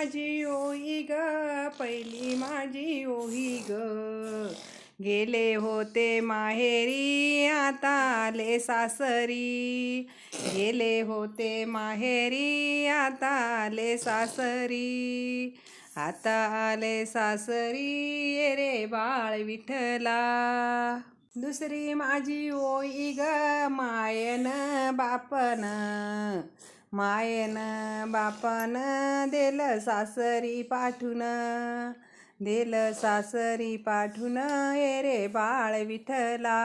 माझी ओही ग पहिली माझी ओही ग. गेले होते माहेरी आता आले सासरी. गेले होते माहेरी आता आले सासरी. आता आले सासरी रे बाळ विठला दुसरी माझी ओई ग मायन बापन. मायन बापन देल सासरी पाठून. देल सासरी पाठून ये रे बाळ विठ्ठला.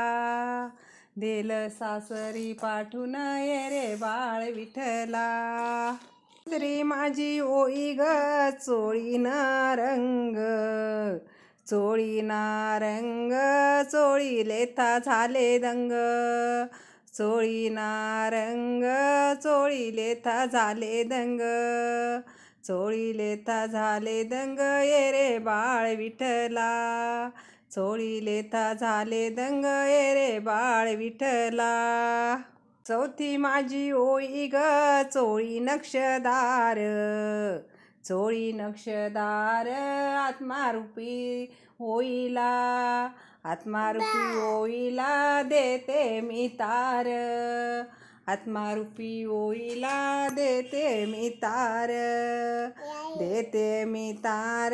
देल सासरी पाठून ये रे बाळ विठला तरी माझी ओई ग चोळी नारंग चोळी नारंग चोळी लेथा झाले दंग. चोळीना रंग चोळी था झाले दंग. चोळी था झाले दंग ये रे बाळ विठ्ठला. चोळी था झाले दंग ये रे बाळ विठ्ठला. चौथी माझी ओई ग चोळी नक्षदार. चोळी नक्षदार आत्मारूपी होईला आत्मारूपी होईला देते मी तार. आत्मारूपी होईला देते मी तार. देते मी तार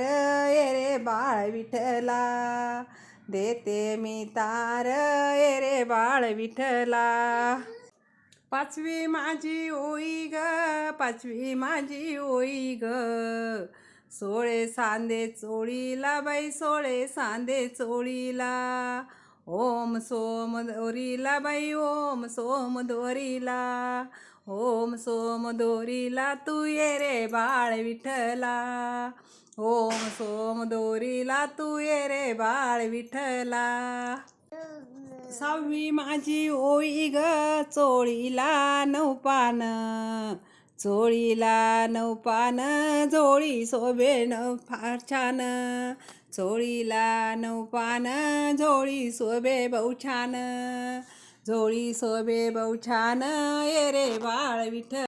रे बाळ विठ्ठला. देते मी तार रे बाळ विठ्ठला. पाचवी माझी ओई ग पाचवी माझी ओई ग. सोळे सांदे चोळीला बाई सोळे सांदे चोळीला. ओम सोम दोरीला बाई ओम सोम दोरीला. ओम सोम दोरीला तू ये रे बाळ विठ्ठला. ओम सोम दोरीला तू ये रे बाळ विठ्ठला. सहावी माझी होई ग चोळीला नवपान चोळीला नवपान जोळी सोबे नऊ फार छान. चोळीला नवपान जोळी सोबे बहु छान. जोळी सोबे बहु छान ये रे बाळ विठ